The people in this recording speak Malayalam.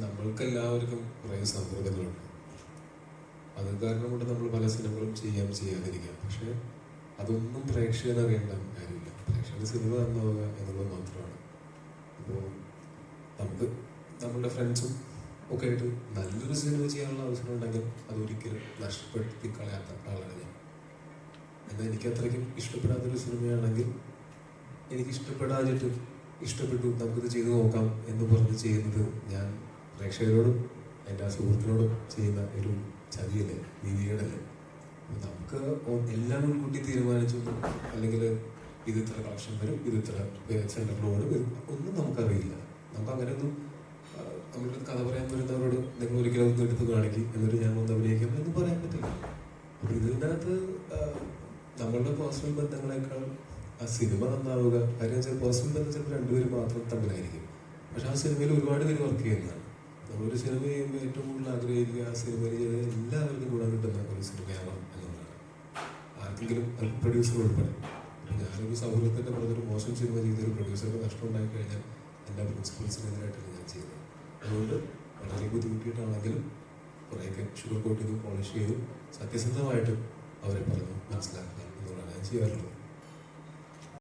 നമ്മൾക്കെല്ലാവർക്കും കുറെ സമ്മർദ്ദങ്ങളുണ്ട് സോ ഒരു വരുമ്പോൾ അത് കാരണം കൊണ്ട് നമ്മൾ പല സിനിമകളും ചെയ്യാം ചെയ്യാതിരിക്കാം. പക്ഷേ അതൊന്നും പ്രേക്ഷകൻ അറിയേണ്ട കാര്യമില്ല. പ്രേക്ഷകന് സിനിമ നന്നാവുക എന്നുള്ളത് മാത്രമാണ്. അപ്പോൾ നമുക്ക് നമ്മുടെ ഫ്രണ്ട്സും ഒക്കെ ആയിട്ട് നല്ലൊരു സിനിമ ചെയ്യാനുള്ള അവസരം ഉണ്ടെങ്കിൽ അതൊരിക്കലും നഷ്ടപ്പെടുത്തി കളയാത്ത ആളാണ് ഞാൻ. എന്നാൽ എനിക്ക് അത്രയ്ക്കും ഇഷ്ടപ്പെടാത്തൊരു സിനിമയാണെങ്കിൽ എനിക്ക് ഇഷ്ടപ്പെടാതിട്ട് ഇഷ്ടപ്പെട്ടു നമുക്കിത് ചെയ്തു നോക്കാം എന്ന് പറഞ്ഞ് ചെയ്യുന്നത് ഞാൻ പ്രേക്ഷകരോടും എന്റെ ആ സുഹൃത്തിനോടും ചെയ്യുന്ന ഒരു ചതിയല്ലേ നീതികേടല്ലേ? നമുക്ക് എല്ലാം മുൻകൂട്ടി തീരുമാനിച്ചു അല്ലെങ്കിൽ ഇത് ഇത്ര കളക്ഷൻ വരും ഇത് ഇത്ര സെന്ററിൽ വരും ഒന്നും നമുക്കറിയില്ല നമുക്ക് അങ്ങനെയൊന്നും ആ, നമ്മളുടെ കഥ പറയാൻ വരുന്നവരോട് നിങ്ങൾ ഒരിക്കലും ഒന്ന് എടുത്ത് കാണിക്കും എന്നിട്ട് ഞാൻ ഒന്ന് അഭിനയിക്കാം എന്ന് പറയാൻ പറ്റില്ല അപ്പൊ ആ, നമ്മളുടെ പേഴ്സണൽ ബന്ധങ്ങളെക്കാൾ ആ സിനിമ നന്നാവുക കാര്യം വെച്ചാൽ പേഴ്സണൽ ബന്ധം ചിലപ്പോൾ രണ്ടുപേരും മാത്രം തമ്മിലായിരിക്കും. പക്ഷെ ആ സിനിമയിൽ ഒരുപാട് പേര് വർക്ക് ചെയ്യുന്നതാണ്. നമ്മളൊരു സിനിമ ചെയ്യുമ്പോൾ ഏറ്റവും കൂടുതൽ ആഗ്രഹിക്കുക ആ ചെയ്ത എല്ലാവർക്കും ഗുണം കിട്ടുന്ന ഒരു സിനിമയാവണം എന്നുള്ളതാണ്. ആർക്കെങ്കിലും പ്രൊഡ്യൂസർ ഉൾപ്പെടെ. ഞാനൊരു സൗഹൃദത്തിന്റെ പുറത്തൊരു മോശം സിനിമ ചെയ്തൊരു പ്രൊഡ്യൂസർക്ക് നഷ്ടം ഉണ്ടായി കഴിഞ്ഞാൽ എന്റെ പ്രിൻസിപ്പൾസിനെതിരായിട്ടാണ് ഞാൻ ചെയ്യുന്നത്. അതുകൊണ്ട് വളരെ ബുദ്ധിമുട്ടിയിട്ടാണെങ്കിലും കുറേയൊക്കെ ഷുഗർ കോട്ട് പോളിഷ് ചെയ്തും സത്യസന്ധമായിട്ടും അവരെ പറഞ്ഞു മനസ്സിലാക്കുക എന്നുള്ളതാണ് ഞാൻ ചെയ്യാറുള്ളത്